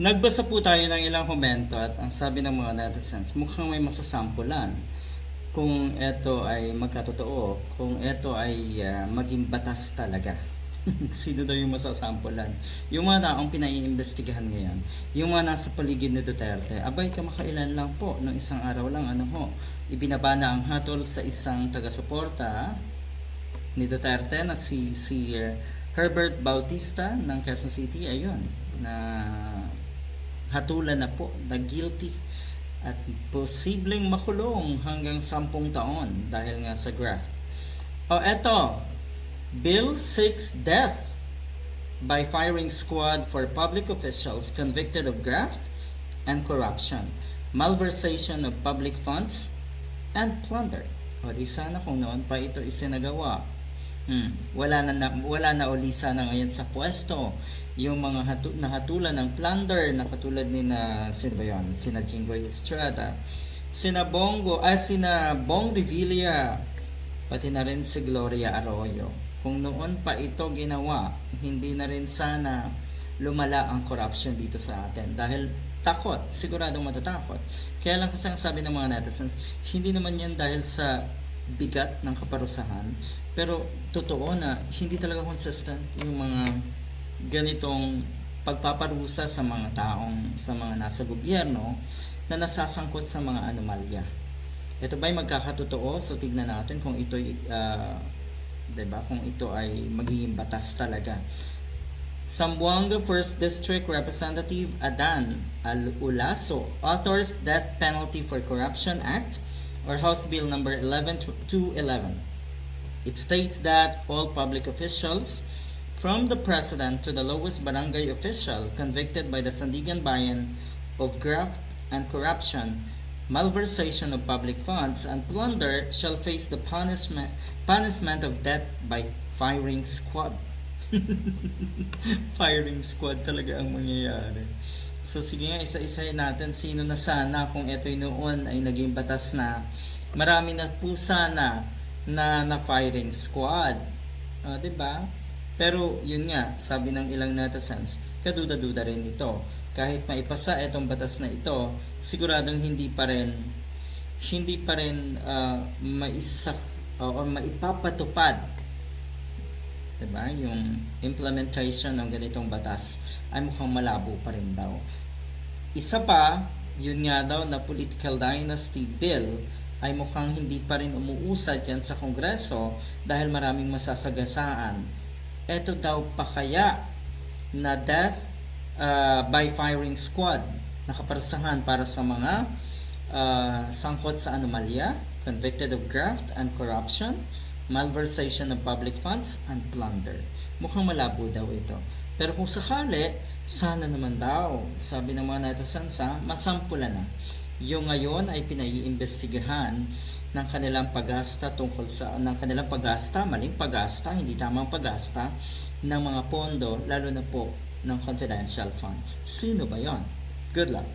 Nagbasa po tayo ng ilang komento at ang sabi ng mga netizens, mukhang may masasampulan kung ito ay magkatotoo, kung ito ay ah, maging batas talaga. Sino daw yung masasampulan? Yung mga taong pinaiimbestigahan ngayon, yung mga nasa paligid ni Duterte, abay kamakailan lang po, ng isang araw lang, ano ho, ibinaba na ang hatol sa isang taga-suporta ni Duterte na si, si uh, Herbert Bautista ng Quezon City, ayun, na hatulan na po na guilty at posibleng makulong hanggang 10 taon dahil nga sa graft. O eto, Bill 6 death by firing squad for public officials convicted of graft and corruption, malversation of public funds, and plunder. O di sana kung noon pa ito isinagawa. Hmm, wala na, na wala na uli sana ngayon sa pwesto yung mga hatu, nahatulan ng plunder na katulad ni na sino ba? Sina Jinggoy Estrada, sina Bongo, ah, sina Bong Revilla, pati na rin si Gloria Arroyo. Kung noon pa ito ginawa, hindi na rin sana lumala ang corruption dito sa atin dahil takot, siguradong matatakot. Kaya lang kasi ang sabi ng mga netizens, hindi naman yan dahil sa bigat ng kaparusahan, pero totoo na hindi talaga consistent yung mga ganitong pagpaparusa sa mga taong, sa mga nasa gobyerno na nasasangkot sa mga anomalya. Ito ba'y magkakatotoo? So tignan natin kung ito uh, 'di ba? Kung ito ay magiging batas talaga. Sambuanga 1st District Representative Adan Al-Ulaso authors Death Penalty for Corruption Act or House Bill number 11211. It states that all public officials from the president to the lowest barangay official convicted by the Sandigan Bayan of graft and corruption, malversation of public funds, and plunder shall face the punishment, punishment of death by firing squad. firing squad talaga ang mangyayari. So sige nga, isa-isahin natin sino na sana kung ito'y noon ay naging batas na marami na po sana na na firing squad. Uh, ba? Pero yun nga, sabi ng ilang netizens, kaduda-duda rin ito. Kahit maipasa itong batas na ito, siguradong hindi pa rin hindi pa rin uh, maisa o uh, maipapatupad diba? yung implementation ng ganitong batas ay mukhang malabo pa rin daw. Isa pa, yun nga daw na political dynasty bill ay mukhang hindi pa rin umuusad yan sa Kongreso dahil maraming masasagasaan eto daw pa kaya na death uh, by firing squad nakaparusahan para sa mga uh, sangkot sa anomalya, convicted of graft and corruption, malversation of public funds, and plunder. Mukhang malabo daw ito. Pero kung sakali, sana naman daw, sabi ng mga netizens ha, masampulan na. Yung ngayon ay pinaiimbestigahan ng kanilang paggasta tungkol sa ng kanilang paggasta, maling paggasta, hindi tamang paggasta ng mga pondo lalo na po ng confidential funds. Sino ba 'yon? Good luck.